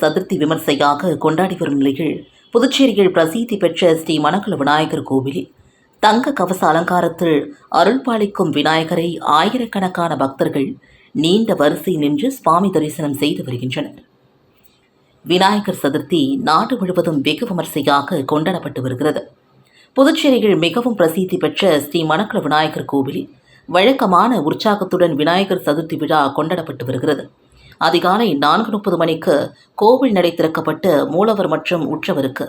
சதுர்த்தி விமர்சையாக கொண்டாடி வரும் நிலையில் புதுச்சேரியில் பிரசித்தி பெற்ற ஸ்ரீ மணக்குள விநாயகர் கோவிலில் தங்க கவச அலங்காரத்தில் அருள்பாலிக்கும் விநாயகரை ஆயிரக்கணக்கான பக்தர்கள் நீண்ட வரிசை நின்று சுவாமி தரிசனம் செய்து வருகின்றனர். விநாயகர் சதுர்த்தி நாடு முழுவதும் வெகு விமர்சையாக கொண்டாடப்பட்டு வருகிறது. புதுச்சேரியில் மிகவும் பிரசித்தி பெற்ற ஸ்ரீ மணக்குள விநாயகர் கோவிலில் வழக்கமான உற்சாகத்துடன் விநாயகர் சதுர்த்தி விழா கொண்டாடப்பட்டு வருகிறது. அதிகாலை நான்கு முப்பது மணிக்கு கோவில் நடை திறக்கப்பட்டு மூலவர் மற்றும் உற்சவருக்கு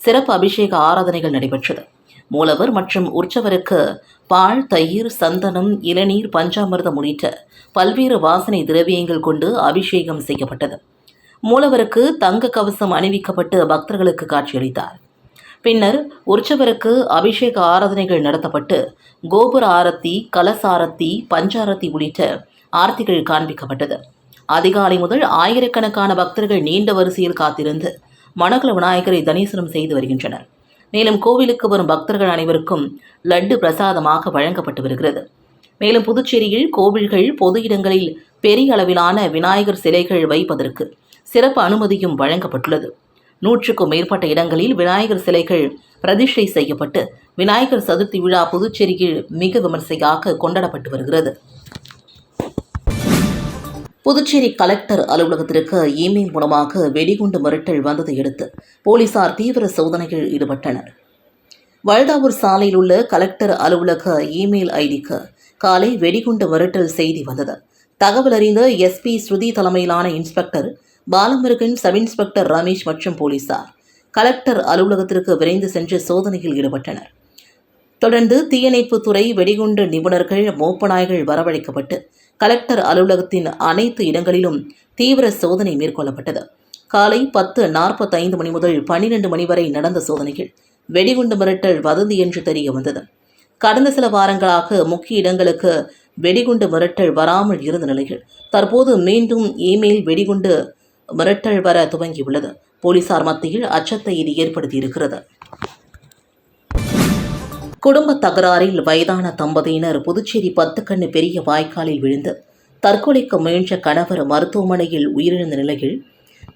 சிறப்பு அபிஷேக ஆராதனைகள் நடைபெற்றது. மூலவர் மற்றும் உற்சவருக்கு பால் தயிர் சந்தனம் இளநீர் பஞ்சாமிர்தம் உள்ளிட்ட பல்வேறு வாசனை திரவியங்கள் கொண்டு அபிஷேகம் செய்யப்பட்டது. மூலவருக்கு தங்க கவசம் அணிவிக்கப்பட்டு பக்தர்களுக்கு காட்சியளித்தார். பின்னர் உற்சவருக்கு அபிஷேக ஆராதனைகள் நடத்தப்பட்டு கோபுர ஆரத்தி கலசாரத்தி பஞ்சாரத்தி உள்ளிட்ட ஆர்த்திகள் காண்பிக்கப்பட்டது. அதிகாலை முதல் ஆயிரக்கணக்கான பக்தர்கள் நீண்ட வரிசையில் காத்திருந்து மணக்குள விநாயகரை தரிசனம் செய்து வருகின்றனர். மேலும் கோவிலுக்கு வரும் பக்தர்கள் அனைவருக்கும் லட்டு பிரசாதமாக வழங்கப்பட்டு வருகிறது. மேலும் புதுச்சேரியில் கோவில்கள் பொது இடங்களில் பெரிய அளவிலான விநாயகர் சிலைகள் வைப்பதற்கு சிறப்பு அனுமதியும் வழங்கப்பட்டுள்ளது. நூற்றுக்கும் மேற்பட்ட இடங்களில் விநாயகர் சிலைகள் பிரதிஷ்டை செய்யப்பட்டு விநாயகர் சதுர்த்தி விழா புதுச்சேரியில் மிக விமர்சையாக கொண்டாடப்பட்டு வருகிறது. புதுச்சேரி கலெக்டர் அலுவலகத்திற்கு இமெயில் மூலமாக வெடிகுண்டு மிரட்டல் வந்ததையடுத்து போலீசார் தீவிர சோதனையில் ஈடுபட்டனர். வல்தாவூர் சாலையில் உள்ள கலெக்டர் அலுவலக இமெயில் ஐடிக்கு காலை வெடிகுண்டு மிரட்டல் செய்தி வந்தது. தகவல் அறிந்த எஸ்பி ஸ்ருதி தலைமையிலான inspector Balamurugan sub inspector Ramesh மற்றும் போலீசார் கலெக்டர் அலுவலகத்திற்கு விரைந்து சென்று சோதனையில் ஈடுபட்டனர். தொடர்ந்து தீயணைப்புத்துறை வெடிகுண்டு நிபுணர்கள் மோப்பநாய்கள் வரவழைக்கப்பட்டு கலெக்டர் அலுவலகத்தின் அனைத்து இடங்களிலும் தீவிர சோதனை மேற்கொள்ளப்பட்டது. காலை பத்து நாற்பத்தைந்து மணி முதல் பன்னிரண்டு மணி வரை நடந்த சோதனைகள் வெடிகுண்டு மிரட்டல் வதந்தி என்று தெரிய வந்தது. கடந்த சில வாரங்களாக முக்கிய இடங்களுக்கு வெடிகுண்டு மிரட்டல் வராமல் இருந்த நிலையில் தற்போது மீண்டும் இமெயில் வெடிகுண்டு மிரட்டல் வர துவங்கியுள்ளது. போலீசார் மத்தியில் அச்சத்தை இது ஏற்படுத்தியிருக்கிறது. குடும்ப தகராறில் வயதான தம்பதியினர் புதுச்சேரி பத்துக்கண்ணு பெரிய வாய்க்காலில் விழுந்து தற்கொலைக்கு முயன்ற கணவர் மருத்துவமனையில் உயிரிழந்த நிலையில்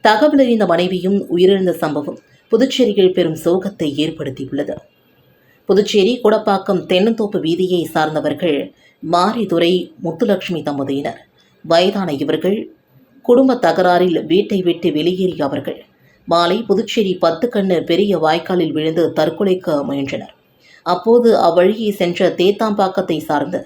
தகவலறிந்த மனைவியும் உயிரிழந்த சம்பவம் புதுச்சேரியில் பெரும் சோகத்தை ஏற்படுத்தியுள்ளது. புதுச்சேரி குடப்பாக்கம் தென்னந்தோப்பு வீதியை சார்ந்தவர்கள் மாரிதுரை முத்துலட்சுமி தம்பதியினர். வயதான இவர்கள் குடும்ப தகராறில் வீட்டை விட்டு வெளியேறிய அவர்கள். மாலை புதுச்சேரி பத்துக்கண்ணு பெரிய வாய்க்காலில் விழுந்து தற்கொலைக்க முயன்றனர். அப்போது அவ்வழியே சென்ற தேத்தாம்பாக்கத்தை சார்ந்த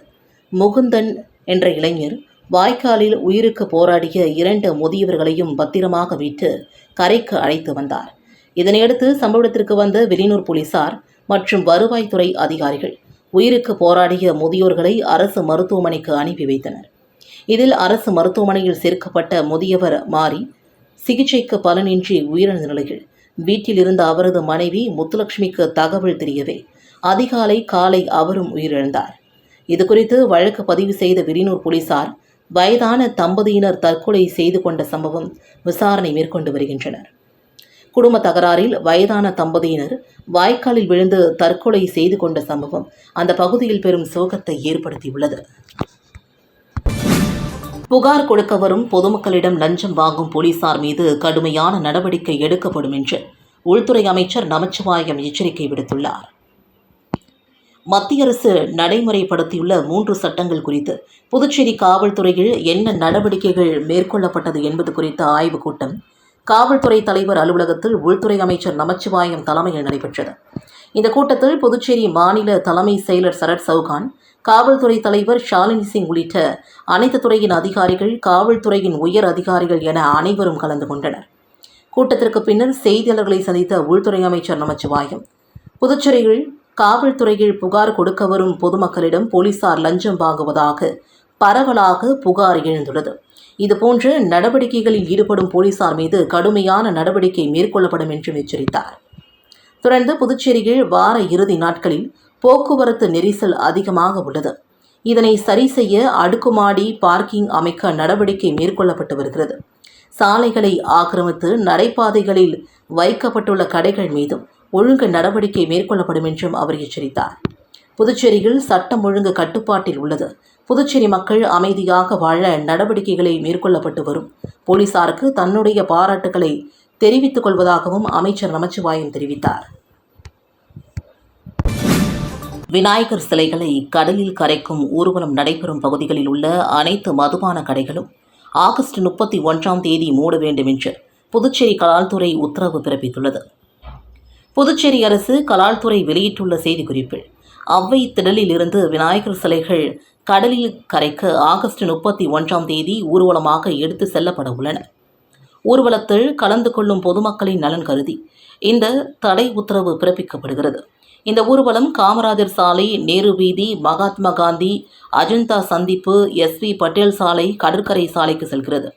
முகுந்தன் என்ற இளைஞர் வாய்க்காலில் உயிருக்கு போராடிய இரண்டு முதியவர்களையும் பத்திரமாக மீட்டு கரைக்கு அழைத்து வந்தார். இதனையடுத்து சம்பவத்திற்கு வந்த வெளியூர் போலீசார் மற்றும் வருவாய்த்துறை அதிகாரிகள் உயிருக்கு போராடிய முதியோர்களை அரசு மருத்துவமனைக்கு அனுப்பி வைத்தனர். இதில் அரசு மருத்துவமனையில் சேர்க்கப்பட்ட முதியவர் மாறி சிகிச்சைக்கு பலனின்றி உயிரிழந்த நிலையில் வீட்டில் இருந்த அவரது மனைவி முத்துலட்சுமிக்கு தகவல் தெரியவே அதிகாலை காலை அவரும் உயிரிழந்தார். இதுகுறித்து வழக்கு பதிவு செய்த விரினூர் போலீசார் வயதான தம்பதியினர் தற்கொலை செய்து கொண்ட சம்பவம் விசாரணை மேற்கொண்டு வருகின்றனர். குடும்ப தகராறில் வயதான தம்பதியினர் வாய்க்காலில் விழுந்து தற்கொலை செய்து கொண்ட சம்பவம் அந்த பகுதியில் பெரும் சோகத்தை ஏற்படுத்தியுள்ளது. புகார் கொடுக்க வரும் பொதுமக்களிடம் லஞ்சம் வாங்கும் போலீசார் மீது கடுமையான நடவடிக்கை எடுக்கப்படும் என்று உள்துறை அமைச்சர் நமச்சிவாயம் எச்சரிக்கை விடுத்துள்ளார். மத்திய அரசு நடைமுறைப்படுத்தியுள்ள மூன்று சட்டங்கள் குறித்து. புதுச்சேரி காவல்துறையில் என்ன நடவடிக்கைகள் மேற்கொள்ளப்பட்டது என்பது குறித்த ஆய்வுக் கூட்டம். காவல்துறை தலைவர் அலுவலகத்தில் உள்துறை அமைச்சர் நமச்சிவாயம் தலைமையில் நடைபெற்றது. இந்த கூட்டத்தில் புதுச்சேரி மாநில தலைமை செயலர் சரத் சவுகான் காவல்துறை தலைவர் ஷாலினி சிங் உள்ளிட்ட அனைத்து துறையின் அதிகாரிகள் காவல்துறையின் உயர் அதிகாரிகள் என அனைவரும் கலந்து கொண்டனர். கூட்டத்திற்கு பின்னர் செய்தியாளர்களை சந்தித்த உள்துறை அமைச்சர் நமச்சிவாயம் புதுச்சேரியில் காவல்துறையில் புகார் கொடுக்க வரும் பொதுமக்களிடம் போலீசார் லஞ்சம் வாங்குவதாக பரவலாக புகார் எழுந்துள்ளது. இதுபோன்ற நடவடிக்கைகளில் ஈடுபடும் போலீசார் மீது கடுமையான நடவடிக்கை மேற்கொள்ளப்படும் என்றும் எச்சரித்தார். தொடர்ந்து புதுச்சேரியில் வார இறுதி நாட்களில் போக்குவரத்து நெரிசல் அதிகமாக உள்ளது. இதனை சரி செய்ய அடுக்குமாடி பார்க்கிங் அமைக்க நடவடிக்கை மேற்கொள்ளப்பட்டு வருகிறது. சாலைகளை ஆக்கிரமித்து நடைபாதைகளில் வைக்கப்பட்டுள்ள கடைகள் மீதும் ஒழுங்கு நடவடிக்கை மேற்கொள்ளப்படும் என்றும் அவர் எச்சரித்தார். புதுச்சேரியில் சட்டம் ஒழுங்கு கட்டுப்பாட்டில் உள்ளது. புதுச்சேரி மக்கள் அமைதியாக வாழ நடவடிக்கைகளை மேற்கொள்ளப்பட்டு வரும். போலீசாருக்கு தன்னுடைய பாராட்டுகளை தெரிவித்துக் கொள்வதாகவும் அமைச்சர் நமச்சிவாயம் தெரிவித்தார். விநாயகர் சிலைகளை கடலில் கரைக்கும் ஊர்வலம் நடைபெறும் பகுதிகளில் உள்ள அனைத்து மதுபான கடைகளும் ஆகஸ்ட் முப்பத்தி ஒன்றாம் தேதி மூட வேண்டும் என்று புதுச்சேரி கலால்துறை உத்தரவு பிறப்பித்துள்ளது. புதுச்சேரி அரசு கலால்துறை வெளியிட்டுள்ள செய்திக்குறிப்பில் அவ்வை திடலில் இருந்து விநாயகர் சிலைகள் கடலில் கரைக்க ஆகஸ்ட் முப்பத்தி ஒன்றாம் தேதி ஊர்வலமாக எடுத்து செல்லப்பட உள்ளன. ஊர்வலத்தில் கலந்து கொள்ளும் பொதுமக்களின் நலன் கருதி இந்த தடை உத்தரவு பிறப்பிக்கப்படுகிறது. இந்த ஊர்வலம் காமராஜர் சாலை நேரு வீதி மகாத்மா காந்தி அஜந்தா சந்திப்பு எஸ்வி பட்டேல் சாலை கடற்கரை சாலைக்கு செல்கிறது.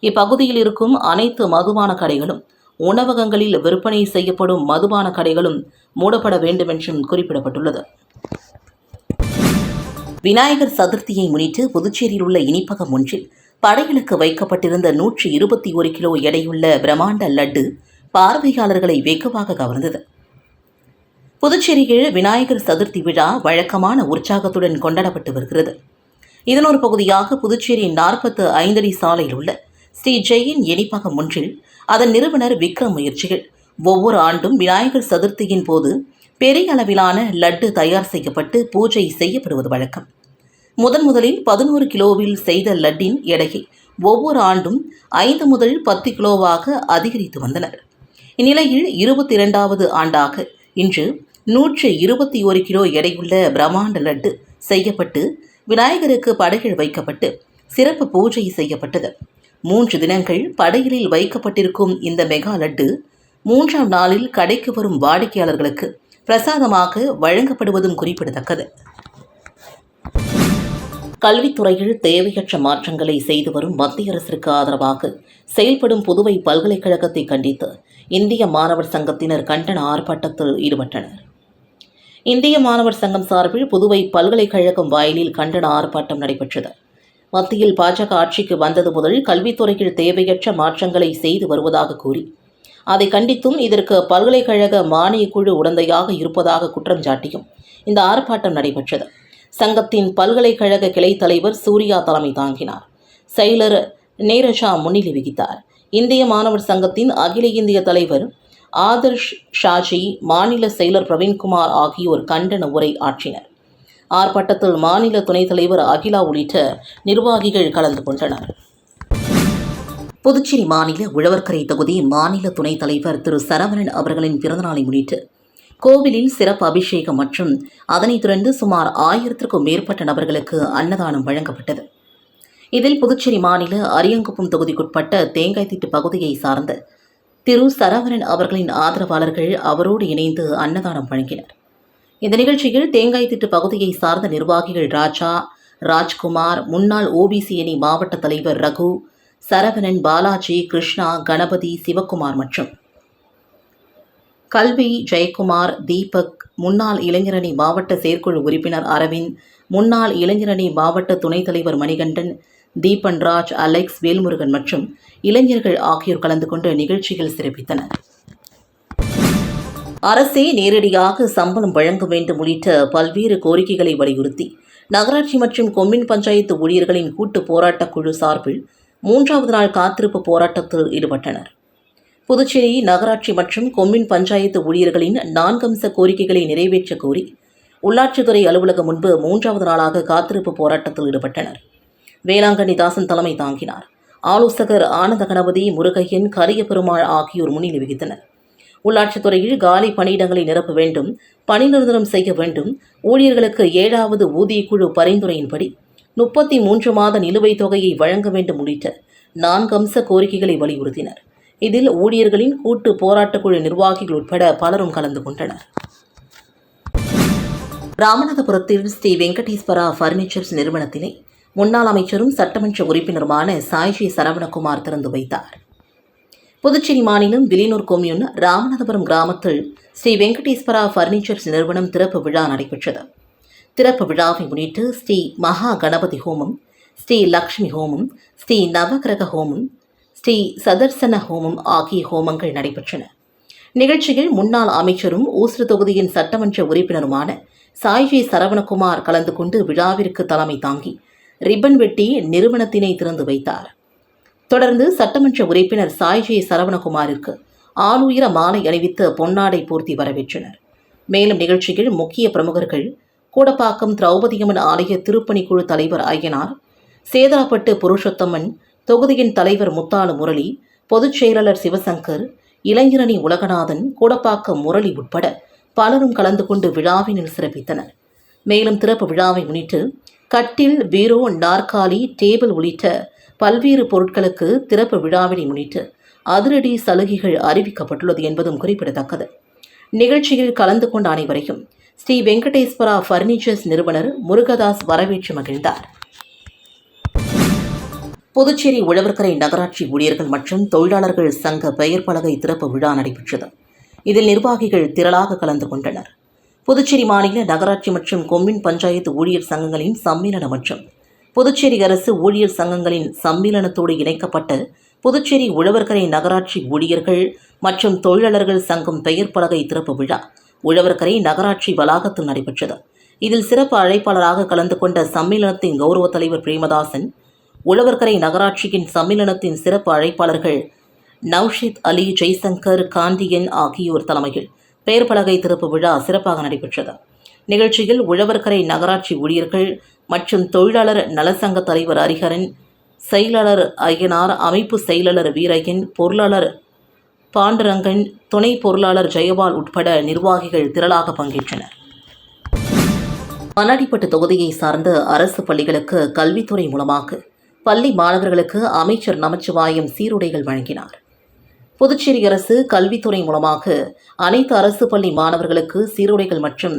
இப்பகுதியில் இருக்கும் அனைத்து மதுபான கடைகளும் உணவகங்களில் விற்பனை செய்யப்படும் மதுபான கடைகளும் மூடப்பட வேண்டும் என்றும் குறிப்பிடப்பட்டுள்ளது. விநாயகர் சதுர்த்தியை முன்னிட்டு புதுச்சேரியில் உள்ள இனிப்பகம் ஒன்றில் படைகளுக்கு வைக்கப்பட்டிருந்த நூற்றி இருபத்தி ஒரு கிலோ எடையுள்ள பிரம்மாண்ட லட்டு பார்வையாளர்களை வெகுவாக கவர்ந்தது. புதுச்சேரியில் விநாயகர் சதுர்த்தி விழா வழக்கமான உற்சாகத்துடன் கொண்டாடப்பட்டு வருகிறது. இதன் ஒரு பகுதியாக புதுச்சேரி நாற்பத்து ஐந்தடி சாலையில் உள்ள ஸ்ரீ ஜெயின் இனிப்பகம் ஒன்றில் அதன் நிறுவனர் விக்ரம் முயற்சிகள். ஒவ்வொரு ஆண்டும் விநாயகர் சதுர்த்தியின் போது பெரிய அளவிலான லட்டு தயார் செய்யப்பட்டு பூஜை செய்யப்படுவது வழக்கம். முதன் முதலில் பதினோரு கிலோவில் செய்த லட்டின் எடையை ஒவ்வொரு ஆண்டும் ஐந்து முதல் பத்து கிலோவாக அதிகரித்து வந்தனர். இந்நிலையில் இருபத்தி இரண்டாவது ஆண்டாக இன்று நூற்று இருபத்தி ஒரு கிலோ எடையுள்ள பிரம்மாண்ட லட்டு செய்யப்பட்டு விநாயகருக்கு படைகள் வைக்கப்பட்டு சிறப்பு பூஜை செய்யப்பட்டது. மூன்று தினங்கள் படையலில் வைக்கப்பட்டிருக்கும் இந்த மெகா லட்டு மூன்றாம் நாளில் கடைக்கு வரும் வாடிக்கையாளர்களுக்கு பிரசாதமாக வழங்கப்படுவதும் குறிப்பிடத்தக்கது. கல்வித்துறையில் தேவையற்ற மாற்றங்களை செய்து வரும் மத்திய அரசிற்கு ஆதரவாக செயல்படும் புதுவை பல்கலைக்கழகத்தை கண்டித்து இந்திய மாணவர் சங்கத்தினர் கண்டன ஆர்ப்பாட்டத்தில் ஈடுபட்டனர். இந்திய மாணவர் சங்கம் சார்பில் புதுவை பல்கலைக்கழகம் வாயிலில் கண்டன ஆர்ப்பாட்டம் நடைபெற்றது. மத்தியில் பாஜக ஆட்சிக்கு வந்தது முதல் கல்வித்துறையில் தேவையற்ற மாற்றங்களை செய்து வருவதாக கூறி அதை கண்டித்தும் இதற்கு பல்கலைக்கழக மானியக் குழு உடந்தையாக இருப்பதாக குற்றம் சாட்டியும் இந்த ஆர்ப்பாட்டம் நடைபெற்றது. சங்கத்தின் பல்கலைக்கழக கிளை தலைவர் சூர்யா தலைமை தாங்கினார். செயலர் நேரஷா முன்னிலை வகித்தார். இந்திய மாணவர் சங்கத்தின் அகில இந்திய தலைவர் ஆதர்ஷ் ஷாஜி மாநில செயலர் பிரவீன்குமார் ஆகியோர் கண்டன உரை ஆற்றினர். ஆர்ப்பாட்டத்தில் மாநில துணைத் தலைவர் அகிலா உள்ளிட்ட நிர்வாகிகள் கலந்து கொண்டனர். புதுச்சேரி மாநில உழவர்கரை தொகுதி மாநில துணைத் தலைவர் திரு சரவணன் அவர்களின் பிறந்தநாளை முன்னிட்டு கோவிலில் சிறப்பு அபிஷேகம் மற்றும் அதனைத் தொடர்ந்து சுமார் ஆயிரத்திற்கும் மேற்பட்ட நபர்களுக்கு அன்னதானம் வழங்கப்பட்டது. இதில் புதுச்சேரி மாநில அரியங்குப்பம் தொகுதிக்குட்பட்ட தேங்காய்த்திட்டு பகுதியை சார்ந்த திரு சரவணன் அவர்களின் ஆதரவாளர்கள் அவரோடு இணைந்து அன்னதானம் வழங்கினர். இந்த நிகழ்ச்சியில் தேங்காய்த்திட்டு பகுதியை சார்ந்த நிர்வாகிகள் ராஜா ராஜ்குமார் முன்னாள் ஓபிசி அணி மாவட்ட தலைவர் ரகு சரவணன் பாலாஜி கிருஷ்ணா கணபதி சிவக்குமார் மற்றும் கல்வி ஜெயக்குமார் தீபக் முன்னாள் இளைஞரணி மாவட்ட செயற்குழு உறுப்பினர் அரவிந்த் முன்னாள் இளைஞரணி மாவட்ட துணைத் தலைவர் மணிகண்டன் தீபன் ராஜ் அலெக்ஸ் வேல்முருகன் மற்றும் இளைஞர்கள் ஆகியோர் கலந்து கொண்டு நிகழ்ச்சிகள் சிறப்பித்தனர் அரசே நேரடியாக சம்பளம் வழங்க வேண்டும் உள்ளிட்ட பல்வேறு கோரிக்கைகளை வலியுறுத்தி நகராட்சி மற்றும் கொம்மின் பஞ்சாயத்து ஊழியர்களின் கூட்டு போராட்டக் குழு சார்பில் மூன்றாவது நாள் காத்திருப்பு போராட்டத்தில் ஈடுபட்டனர். புதுச்சேரி நகராட்சி மற்றும் கொம்மின் பஞ்சாயத்து ஊழியர்களின் நான்கம்ச கோரிக்கைகளை நிறைவேற்ற கோரி உள்ளாட்சித்துறை அலுவலகம் முன்பு மூன்றாவது நாளாக காத்திருப்பு போராட்டத்தில் ஈடுபட்டனர். வேளாங்கண்ணி தாசன் தலைமை தாங்கினார். ஆலோசகர் ஆனந்த கணபதி முருகையன் கரிய பெருமாள் ஆகியோர் முன்னிலை வகித்தனர். உள்ளாட்சித்துறையில் காலி பணியிடங்களை நிரப்ப வேண்டும் பணி நிரந்தரம் செய்ய வேண்டும். ஊழியர்களுக்கு ஏழாவது ஊதியக்குழு பரிந்துரையின்படி முப்பத்தி மூன்று மாத நிலுவைத் தொகையை வழங்க வேண்டும் உள்ளிட்ட நான்கு அம்ச கோரிக்கைகளை வலியுறுத்தினர். இதில் ஊழியர்களின் கூட்டு போராட்டக்குழு நிர்வாகிகள் உட்பட பலரும் கலந்து கொண்டனர். ராமநாதபுரத்தில் ஸ்ரீ வெங்கடேஸ்வரா பர்னிச்சர்ஸ் நிறுவனத்தினை முன்னாள் அமைச்சரும் சட்டமன்ற உறுப்பினருமான சாய்ஜி சரவணகுமார் திறந்து வைத்தார். புதுச்சேரி மாநிலம் விலினூர் கொம்யூன் ராமநாதபுரம் கிராமத்தில் ஸ்ரீ வெங்கடேஸ்வரா பர்னிச்சர்ஸ் நிறுவனம் திறப்பு விழா நடைபெற்றது. திறப்பு விழாவை முன்னிட்டு ஸ்ரீ மகா கணபதி ஹோமம் ஸ்ரீ லக்ஷ்மி ஹோமம் ஸ்ரீ நவகிரக ஹோமம் ஸ்ரீ சதர்சன ஹோமம் ஆகிய ஹோமங்கள் நடைபெற்றன. நிகழ்ச்சியில் முன்னாள் அமைச்சரும் ஊசுறு தொகுதியின் சட்டமன்ற உறுப்பினருமான சாய்ஜி சரவணகுமார் கலந்து கொண்டு விழாவிற்கு தலைமை தாங்கி ரிப்பன் வெட்டி நிறுவனத்தினை திறந்து வைத்தார். தொடர்ந்து சட்டமன்ற உறுப்பினர் சாய்ஜே சரவணகுமாருக்கு ஆளுயர மாலை அணிவித்து பொன்னாடை பூர்த்தி வரவேற்றனர். மேலும் நிகழ்ச்சியில் முக்கிய பிரமுகர்கள் கூடப்பாக்கம் திரௌபதியம்மன் ஆலய திருப்பணிக்குழு தலைவர் ஐயனார் சேதராப்பட்டு புருஷோத்தமன் தொகுதியின் தலைவர் முத்தாலு முரளி பொதுச் செயலாளர் சிவசங்கர் இளைஞரணி உலகநாதன் கூடப்பாக்கம் முரளி உட்பட பலரும் கலந்து கொண்டு விழாவினில் சிறப்பித்தனர். மேலும் திறப்பு விழாவை முன்னிட்டு கட்டில் பீரோ நாற்காலி டேபிள் உள்ளிட்ட பல்வேறு பொருட்களுக்கு திறப்பு விழாவினை முன்னிட்டு அதிரடி சலுகைகள் அறிவிக்கப்பட்டுள்ளது என்பதும் குறிப்பிடத்தக்கது. நிகழ்ச்சியில் கலந்து கொண்ட அனைவரையும் ஸ்ரீ வெங்கடேஸ்வரா பர்னிச்சர்ஸ் நிறுவனர் முருகதாஸ் வரவேற்று மகிழ்ந்தார். புதுச்சேரி உழவர்கரை நகராட்சி ஊழியர்கள் மற்றும் தொழிலாளர்கள் சங்க பெயர் பலகை திறப்பு விழா நடைபெற்றது. இதில் நிர்வாகிகள் திரளாக கலந்து கொண்டனர். புதுச்சேரி மாநில நகராட்சி மற்றும் கொம்மின் பஞ்சாயத்து ஊழியர் சங்கங்களின் சம்மேளனம் மற்றும் புதுச்சேரி அரசு ஊழியர் சங்கங்களின் சம்மேளனத்தோடு இணைக்கப்பட்ட புதுச்சேரி உழவர்கரை நகராட்சி ஊழியர்கள் மற்றும் தொழிலாளர்கள் சங்கம் பெயர் பலகை திறப்பு விழா உழவர்கரை நகராட்சி வளாகத்தில் நடைபெற்றது. இதில் சிறப்பு அழைப்பாளராக கலந்து கொண்ட சம்மேளனத்தின் கௌரவ தலைவர் பிரேமதாசன் உழவர்கரை நகராட்சியின் சம்மேளனத்தின் சிறப்பு அழைப்பாளர்கள் நவ்ஷித் அலி ஜெய்சங்கர் காந்தியன் ஆகியோர் தலைமையில் பெயர் பலகை திறப்பு விழா சிறப்பாக நடைபெற்றது. நிகழ்ச்சியில் உழவர்கரை நகராட்சி ஊழியர்கள் மற்றும் தொழிலாளர் நலசங்க தலைவர் ஹரிஹரன் செயலாளர் அய்யனார் அமைப்பு செயலாளர் வீரையன் பொருளாளர் பாண்டுரங்கன் துணை பொருளாளர் ஜெயபால் உட்பட நிர்வாகிகள் திரளாக பங்கேற்றனர். மண்ணாடிப்பட்டு தொகுதியை சார்ந்த அரசு பள்ளிகளுக்கு கல்வித்துறை மூலமாக பள்ளி மாணவர்களுக்கு அமைச்சர் நமச்சிவாயம் சீருடைகள் வழங்கினார். புதுச்சேரி அரசு கல்வித்துறை மூலமாக அனைத்து அரசு பள்ளி மாணவர்களுக்கு சீருடைகள் மற்றும்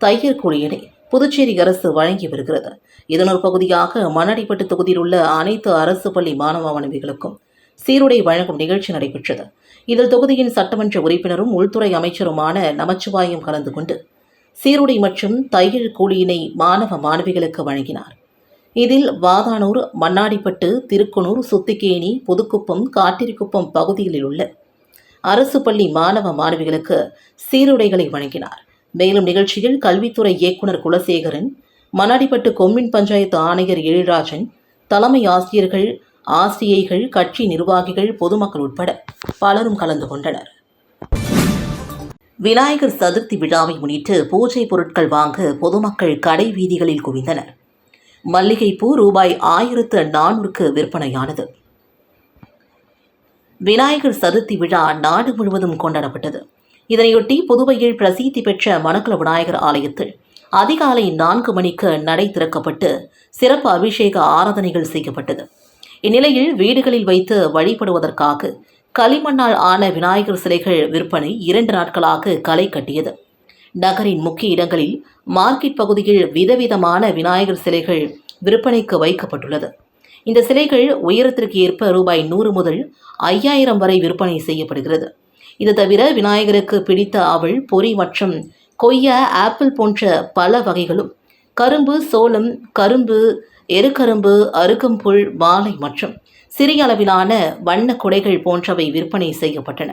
தையற்கூலியினை புதுச்சேரி அரசு வழங்கி வருகிறது. இதன் ஒரு பகுதியாக மணடிப்பட்டு தொகுதியில் உள்ள அனைத்து அரசு பள்ளி மாணவ மாணவிகளுக்கும் சீருடை வழங்கும் நிகழ்ச்சி நடைபெற்றது. இதில் தொகுதியின் சட்டமன்ற உறுப்பினரும் உள்துறை அமைச்சருமான நமச்சிவாயம் கலந்து கொண்டு சீருடை மற்றும் தையல் கூலியினை மாணவ மாணவிகளுக்கு வழங்கினார். இதில் வாதானூர் மண்ணாடிப்பட்டு திருக்குனூர் சுத்திகேணி புதுக்குப்பம் காட்டிரிக்குப்பம் பகுதிகளில் உள்ள அரசு பள்ளி மாணவ மாணவிகளுக்கு சீருடைகளை வழங்கினார். மேலும் நிகழ்ச்சியில் கல்வித்துறை இயக்குனர் குலசேகரன் மண்ணாடிப்பட்டு கொம்மின் பஞ்சாயத்து ஆணையர் எழில்ராஜன் தலைமை ஆசிரியர்கள் ஆசிரியைகள் கட்சி நிர்வாகிகள் பொதுமக்கள் உட்பட பலரும் கலந்து கொண்டனர். விநாயகர் சதுர்த்தி விழாவை முன்னிட்டு பூஜை பொருட்கள் வாங்க பொதுமக்கள் கடை வீதிகளில் குவிந்தனர். மல்லிகைப்பூ ரூபாய் ஆயிரத்து நானூறுக்கு விற்பனையானது. விநாயகர் சதுர்த்தி விழா நாடு முழுவதும் கொண்டாடப்பட்டது. இதனையொட்டி புதுவையில் பிரசித்தி பெற்ற மணக்குள விநாயகர் ஆலயத்தில் அதிகாலை நான்கு மணிக்கு நடை திறக்கப்பட்டு சிறப்பு அபிஷேக ஆராதனைகள் செய்யப்பட்டது. இந்நிலையில் வீடுகளில் வைத்து வழிபடுவதற்காக களிமண்ணால் ஆன விநாயகர் சிலைகள் விற்பனை இரண்டு நாட்களாக களை கட்டியது. நகரின் முக்கிய இடங்களில் மார்க்கெட் பகுதியில் விதவிதமான விநாயகர் சிலைகள் விற்பனைக்கு வைக்கப்பட்டுள்ளது. இந்த சிலைகள் உயரத்திற்கு ஏற்ப ரூபாய் நூறு முதல் ஐயாயிரம் வரை விற்பனை செய்யப்படுகிறது. இது தவிர விநாயகருக்கு பிடித்த அவள் பொறி மற்றும் கொய்யா ஆப்பிள் போன்ற பல வகைகளும். கரும்பு சோளம் கரும்பு எருக்கரும்பு அருகம்புல் வாழை மற்றும் சிறிய அளவிலான வண்ண குடைகள் போன்றவை விற்பனை செய்யப்பட்டன.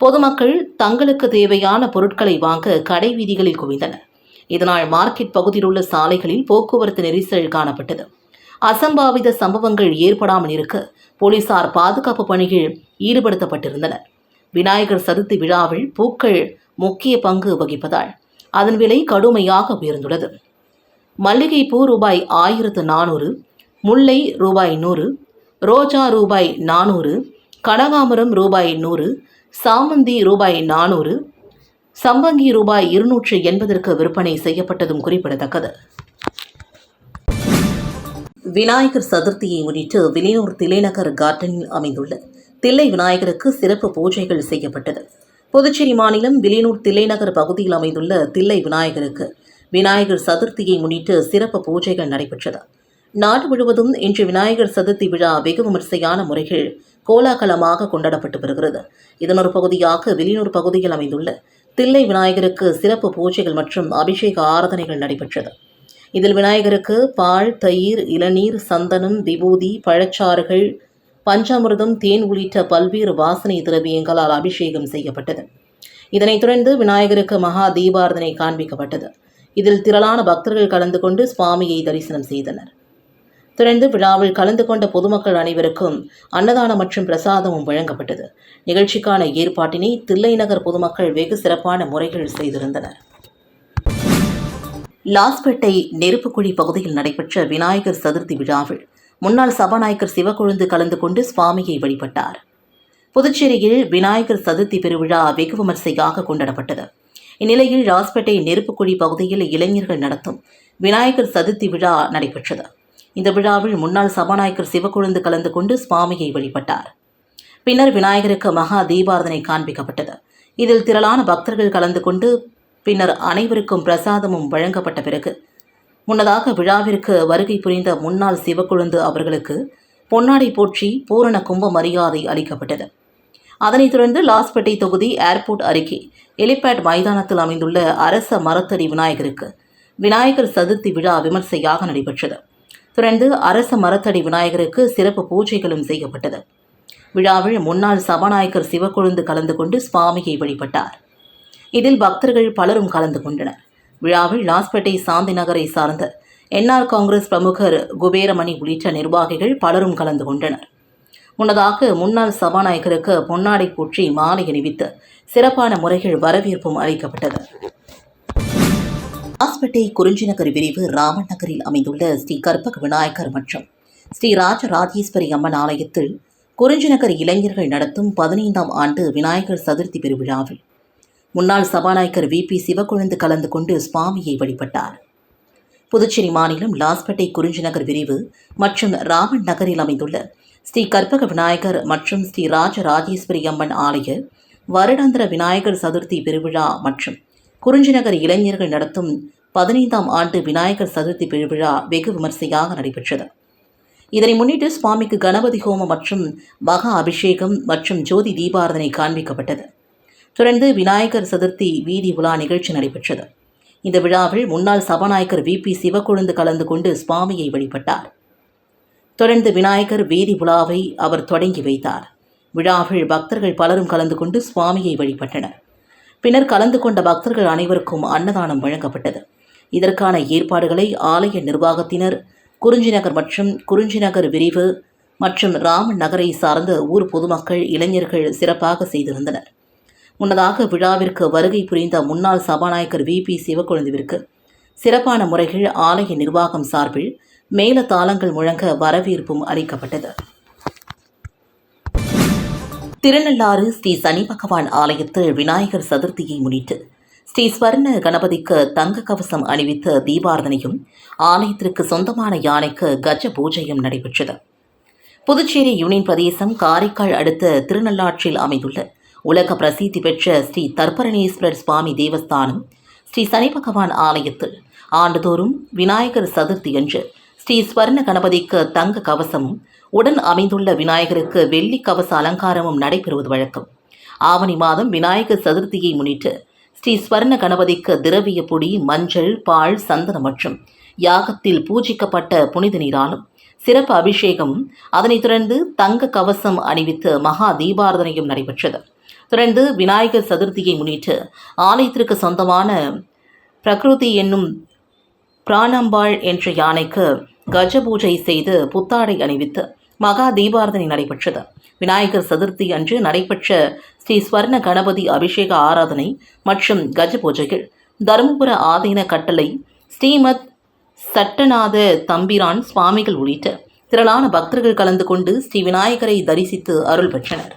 பொதுமக்கள் தங்களுக்கு தேவையான பொருட்களை வாங்க கடை வீதிகளில் குவிந்தனர். இதனால் மார்க்கெட் பகுதியில் உள்ள சாலைகளில் போக்குவரத்து நெரிசல் காணப்பட்டது. அசம்பாவித சம்பவங்கள் ஏற்படாமல் இருக்க போலீசார் பாதுகாப்பு பணியில் ஈடுபடுத்தப்பட்டிருந்தனர். விநாயகர் சதுர்த்தி விழாவில் பூக்கள் முக்கிய பங்கு வகிப்பதால் அதன் விலை கடுமையாக உயர்ந்துள்ளது. மல்லிகைப்பூ ரூபாய் ஆயிரத்து நானூறு முல்லை ரூபாய் நூறு ரோஜா ரூபாய் நானூறு கனகாமரம் ரூபாய் நூறு சாமந்தி ரூபாய் நானூறு சம்பங்கி ரூபாய் இருநூற்று எண்பதற்கு விற்பனை செய்யப்பட்டதும் குறிப்பிடத்தக்கது. விநாயகர் சதுர்த்தியை முன்னிட்டு விலையூர் திலைநகர் கார்டனில் அமைந்துள்ள தில்லை விநாயகருக்கு சிறப்பு பூஜைகள் செய்யப்பட்டது. புதுச்சேரி மாநிலம் வில்லியனூர் தில்லைநகர் பகுதியில் அமைந்துள்ள தில்லை விநாயகருக்கு விநாயகர் சதுர்த்தியை முன்னிட்டு சிறப்பு பூஜைகள் நடைபெற்றது. நாடு முழுவதும் இன்று விநாயகர் சதுர்த்தி விழா வெகு விமரிசையான முறைகள் கோலாகலமாக கொண்டாடப்பட்டு வருகிறது. இதனொரு பகுதியாக வெளியூர் பகுதியில் அமைந்துள்ள தில்லை விநாயகருக்கு சிறப்பு பூஜைகள் மற்றும் அபிஷேக ஆராதனைகள் நடைபெற்றது. இதில் விநாயகருக்கு பால் தயிர் இளநீர் சந்தனம் விபூதி பழச்சாறுகள் பஞ்சாமிர்தம் தேன் உள்ளிட்ட பல்வேறு வாசனை திரவியங்களால் அபிஷேகம் செய்யப்பட்டது. இதனைத் தொடர்ந்து விநாயகருக்கு மகா தீபாரதனை காண்பிக்கப்பட்டது. இதில் திரளான பக்தர்கள் கலந்து கொண்டு சுவாமியை தரிசனம் செய்தனர். தொடர்ந்து விழாவில் கலந்து கொண்ட பொதுமக்கள் அனைவருக்கும் அன்னதானம் மற்றும் பிரசாதமும் வழங்கப்பட்டது. நிகழ்ச்சிக்கான ஏற்பாட்டினை தில்லை நகர் பொதுமக்கள் வெகு சிறப்பான முறைகள் செய்திருந்தனர். லாஸ்பேட்டை நெருப்புக்குழி பகுதியில் நடைபெற்ற விநாயகர் சதுர்த்தி விழாவில் முன்னாள் சபாநாயகர் சிவக்கொழுந்து கலந்து கொண்டு சுவாமியை வழிபட்டார். புதுச்சேரியில் விநாயகர் சதுர்த்தி பெருவிழா வெகு விமர்சையாக கொண்டாடப்பட்டது. இந்நிலையில் ராஸ்பேட்டை நெருப்புக்குழி பகுதியில் இளைஞர்கள் நடத்தும் விநாயகர் சதுர்த்தி விழா நடைபெற்றது. இந்த விழாவில் முன்னாள் சபாநாயகர் சிவக்கொழுந்து கலந்து கொண்டு சுவாமியை வழிபட்டார். பின்னர் விநாயகருக்கு மகா தீபாரதனை காண்பிக்கப்பட்டது. இதில் திரளான பக்தர்கள் கலந்து கொண்டு பின்னர் அனைவருக்கும் பிரசாதமும் வழங்கப்பட்ட பிறகு முன்னதாக விழாவிற்கு வருகை புரிந்த முன்னாள் சிவக்கொழுந்து அவர்களுக்கு பொன்னாடை போற்றி பூரண கும்ப மரியாதை அளிக்கப்பட்டது. அதனைத் தொடர்ந்து லாஸ்பேட்டை தொகுதி ஏர்போர்ட் அருகே எலிபேட் மைதானத்தில் அமைந்துள்ள அரச மரத்தடி விநாயகருக்கு விநாயகர் சதுர்த்தி விழா விமர்சையாக நடைபெற்றது. தொடர்ந்து அரச மரத்தடி விநாயகருக்கு சிறப்பு பூஜைகளும் செய்யப்பட்டது. விழாவில் முன்னாள் சபாநாயகர் சிவக்கொழுந்து கலந்து கொண்டு சுவாமியை வழிபட்டார். இதில் பக்தர்கள் பலரும் கலந்து கொண்டனர். விழாவில் லாஸ்பேட்டை சாந்தி நகரை சார்ந்த என்ஆர் காங்கிரஸ் பிரமுகர் குபேரமணி உள்ளிட்ட நிர்வாகிகள் பலரும் கலந்து கொண்டனர். முன்னதாக முன்னாள் சபாநாயகருக்கு பொன்னாடை பூற்றி மாலை அணிவித்து சிறப்பான முறைகள் வரவேற்பும் அளிக்கப்பட்டது. லாஸ்பேட்டை குறிஞ்சிநகர் பிரிவு ராமன் நகரில் அமைந்துள்ள ஸ்ரீ கற்பக விநாயகர் மற்றும் ஸ்ரீ ராஜராஜேஸ்வரி அம்மன் ஆலயத்தில் குறிஞ்சிநகர் இளைஞர்கள் நடத்தும் பதினைந்தாம் ஆண்டு விநாயகர் சதுர்த்தி பெருவிழாவில் முன்னாள் சபாநாயகர் வி. பி. சிவக்கொழுந்து கலந்து கொண்டு சுவாமியை வழிபட்டார். புதுச்சேரி மாநிலம் லாஸ்பேட்டை குறிஞ்சிநகர் விரிவு மற்றும் ராமன் நகரில் அமைந்துள்ள ஸ்ரீ கற்பக விநாயகர் மற்றும் ஸ்ரீ ராஜ ராஜேஸ்வரி அம்மன் ஆலய வருடாந்திர விநாயகர் சதுர்த்தி பெருவிழா மற்றும் குறிஞ்சிநகர் இளைஞர்கள் நடத்தும் பதினைந்தாம் ஆண்டு விநாயகர் சதுர்த்தி பெருவிழா வெகு விமர்சையாக நடைபெற்றது. இதனை முன்னிட்டு சுவாமிக்கு கணபதி ஹோமம் மற்றும் மகா அபிஷேகம் மற்றும் ஜோதி தீபாரதனை காண்பிக்கப்பட்டது. தொடர்ந்து விநாயகர் சதுர்த்தி வீதி உலா நிகழ்ச்சி நடைபெற்றது. இந்த விழாவில் முன்னாள் சபாநாயகர் வி. பி. சிவக்கொழுந்து கலந்து கொண்டு சுவாமியை வழிபட்டார். தொடர்ந்து விநாயகர் வீதி உலாவை அவர் தொடங்கி வைத்தார். விழாவில் பக்தர்கள் பலரும் கலந்து கொண்டு சுவாமியை வழிபட்டனர். பின்னர் கலந்து கொண்ட பக்தர்கள் அனைவருக்கும் அன்னதானம் வழங்கப்பட்டது. இதற்கான ஏற்பாடுகளை ஆலய நிர்வாகத்தினர் குறிஞ்சிநகர் மற்றும் குறிஞ்சிநகர் விரிவு மற்றும் ராமன் நகரை சார்ந்த ஊர் பொதுமக்கள் இளைஞர்கள் சிறப்பாக செய்திருந்தனர். முன்னதாக விழாவிற்கு வருகை புரிந்த முன்னாள் சபாநாயகர் வி. பி. சிவக்கொழுந்துவிற்கு சிறப்பான முறைகள் ஆலய நிர்வாகம் சார்பில் மேல தாளங்கள் முழங்க வரவேற்பும் அளிக்கப்பட்டது. திருநள்ளாறு ஸ்ரீ சனி பகவான் ஆலயத்தில் விநாயகர் சதுர்த்தியை முன்னிட்டு ஸ்ரீ ஸ்வர்ண கணபதிக்கு தங்க கவசம் அணிவித்த தீபார்த்தனையும் ஆலயத்திற்கு சொந்தமான யானைக்கு கஜ பூஜையும் நடைபெற்றது. புதுச்சேரி யூனியன் பிரதேசம் காரைக்கால் அடுத்த திருநள்ளாற்றில் அமைந்துள்ள உலக பிரசித்தி பெற்ற ஸ்ரீ தர்பரணேஸ்வரர் சுவாமி தேவஸ்தானம் ஸ்ரீ சனி பகவான் ஆலயத்தில் ஆண்டுதோறும் விநாயகர் சதுர்த்தி என்று ஸ்ரீ ஸ்வர்ண கணபதிக்கு தங்க கவசமும் உடன் அமைந்துள்ள விநாயகருக்கு வெள்ளி கவச அலங்காரமும் நடைபெறுவது வழக்கம். ஆவணி மாதம் விநாயகர் சதுர்த்தியை முன்னிட்டு ஸ்ரீ ஸ்வர்ண கணபதிக்கு திரவிய பொடி மஞ்சள் பால் சந்தனம் மற்றும் யாகத்தில் பூஜிக்கப்பட்ட புனித நீராலும் சிறப்பு அபிஷேகமும் அதனைத் தொடர்ந்து தங்க கவசம் அணிவித்து மகா தீபாரதனையும் நடைபெற்றது. தொடர்ந்து விநாயகர் சதுர்த்தியை முன்னிட்டு ஆலயத்திற்கு சொந்தமான பிரகிருதி என்னும் பிராணம்பாள் என்ற யானைக்கு கஜ பூஜை செய்து புத்தாடை அணிவித்து மகா தீபாரதனை நடைபெற்றது. விநாயகர் சதுர்த்தி அன்று நடைபெற்ற ஸ்ரீ ஸ்வர்ண கணபதி அபிஷேக ஆராதனை மற்றும் கஜ பூஜைகள் தருமபுர ஆதீன கட்டளை ஸ்ரீமத் சட்டநாத தம்பிரான் சுவாமிகள் உள்ளிட்ட திரளான பக்தர்கள் கலந்து கொண்டு ஸ்ரீ விநாயகரை தரிசித்து அருள் பெற்றனர்.